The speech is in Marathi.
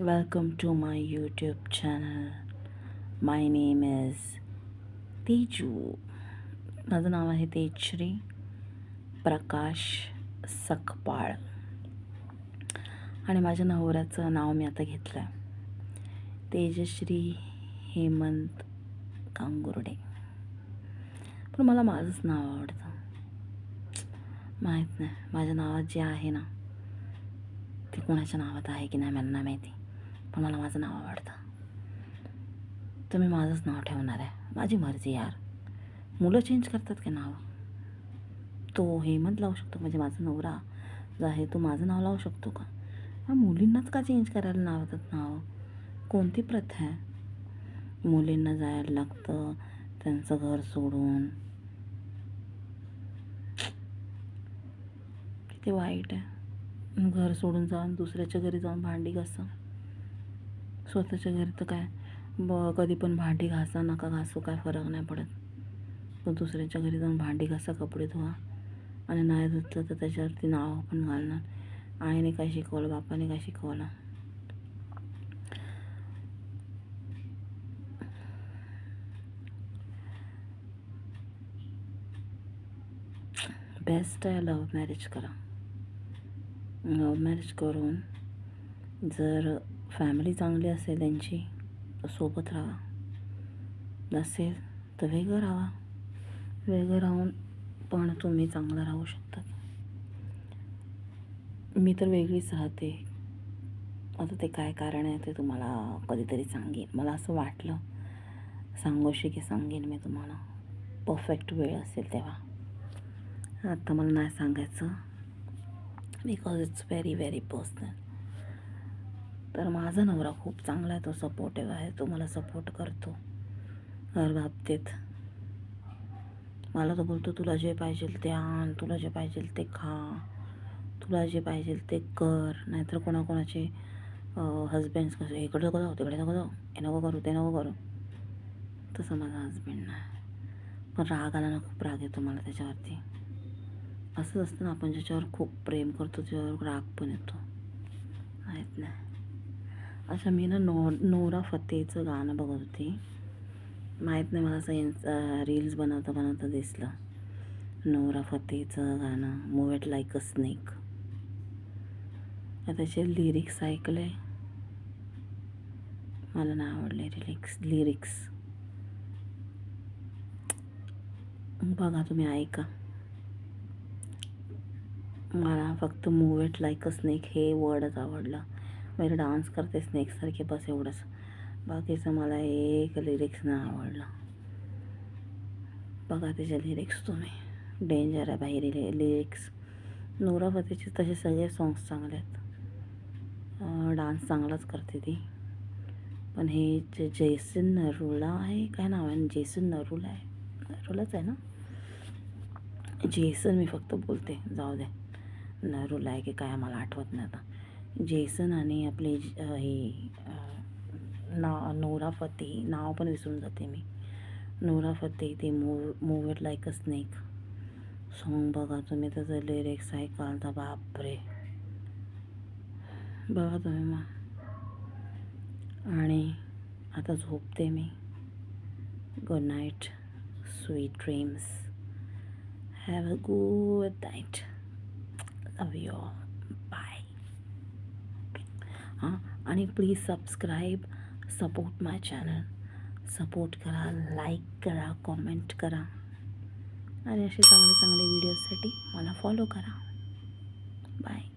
Welcome to my YouTube channel. My name is Teju माझं नाव आहे तेजश्री प्रकाश सकपाळ. आणि माझ्या नवऱ्याचं नाव मी आता घेतलं आहे. तेजश्री हेमंत कांगुर्डे. पण मला माझंच नाव आवडतं. माहीत नाही माझ्या नावात जे आहे ना ते कोणाच्या नावात आहे की नाही मला नाही माहिती. पण मला माझं नाव आवडतं. तर मी माझंच नाव ठेवणार आहे. माझी मर्जी यार. मुलं चेंज करतात का नाव? तो हेमंत लावू शकतो म्हणजे माझा नवरा जो आहे तो माझं नाव लावू शकतो का? मुलींनाच का चेंज करायला लावतात नाव? कोणती प्रथा आहे? मुलींना जायला लागतं त्यांचं घर सोडून. किती वाईट आहे. घर सोडून जाऊन दुसऱ्याच्या घरी जाऊन भांडी कसं स्वतःच्या घरी तर काय? ब कधी पण भांडी घासा नका घासू काय फरक नाही पडत. पण दुसऱ्याच्या घरी जाऊन भांडी घासा कपडे धुवा. आणि नाही धुतलं तर त्याच्यावरती नाव पण घालणार. आईने काय शिकवलं बापाने काय शिकवलं? बेस्ट आहे लव्ह मॅरेज करा. लव्ह मॅरेज करून जर फॅमिली चांगली असेल त्यांची तर सोबत राहा. नसेल तर वेगळं राहा. वेगळं राहून पण तुम्ही चांगलं राहू शकता. मी तर वेगळीच राहते. आता ते काय कारण आहे ते तुम्हाला कधीतरी सांगेन. मला असं वाटलं. सांगोशी की सांगेन मी तुम्हाला. परफेक्ट वेळ असेल तेव्हा. आता मला नाही सांगायचं. Because it's very very personal तर माझा नवरा खूप चांगला आहे तो सपोर्टिव्ह आहे तो मला सपोर्ट करतो. हर बाबतीत मला तो बोलतो तुला जे पाहिजे ते आण तुला जे पाहिजे ते खा तुला जे पाहिजे ते कर. नाहीतर कोणाकोणाचे हजबंड्स कसे इकडे नको जाऊ तिकडे नको जाऊ हे नको करू ते नको करू. तसं माझा हजबंड नाही. पण राग आला ना खूप राग येतो मला त्याच्यावरती. असंच असतं ना आपण ज्याच्यावर खूप प्रेम करतो त्याच्यावर राग पण येतो. माहीत नाही अच्छा मी ना नो नोरा फतेचं गाणं बघत होती. माहीत नाही मला असं इन रील्स बनवता बनवता दिसलं. नोरा फतेचं गाणं move it like a snake त्याचे लिरिक्स ऐकले मला नाही आवडले लिरिक्स लिरिक्स बघा तुम्ही ऐका. मला फक्त move it like a snake हे वर्डच आवडलं. मेरे डान्स करते स्नेक्ससारखे बस एवढंच. बाकीचं मला एक लिरिक्स नाही आवडलं. बघा त्याचे लिरिक्स तुम्ही. डेंजर आहे बाहेर लिरिक्स नोरापतीचे तसे सगळे सॉंग्स चांगले आहेत. डान्स चांगलाच करते ती. पण हे जे जेसन नरुला आहे काय नाव आहे? जेसन नरूला आहे. नरुलाच आहे ना? जेसन मी फक्त बोलते जाऊ दे. नरुला आहे की काय मला आठवत नाही आता. जेसन आणि आपले हे ना नोरा फते नाव पण विसरून जाते मी. नोरा फते ते move move it like a snake song बघा तुम्ही त्याचं लिरिक्स ऐकाल तर बापरे. बघा तुम्ही मग. आणि आता झोपते मी. Good night sweet dreams have a good night love you all हां? आणि please subscribe support my channel support करा लाईक करा कॉमेंट करा. आणि असे चांगले चांगले व्हिडिओजसाठी मला फॉलो करा. बाय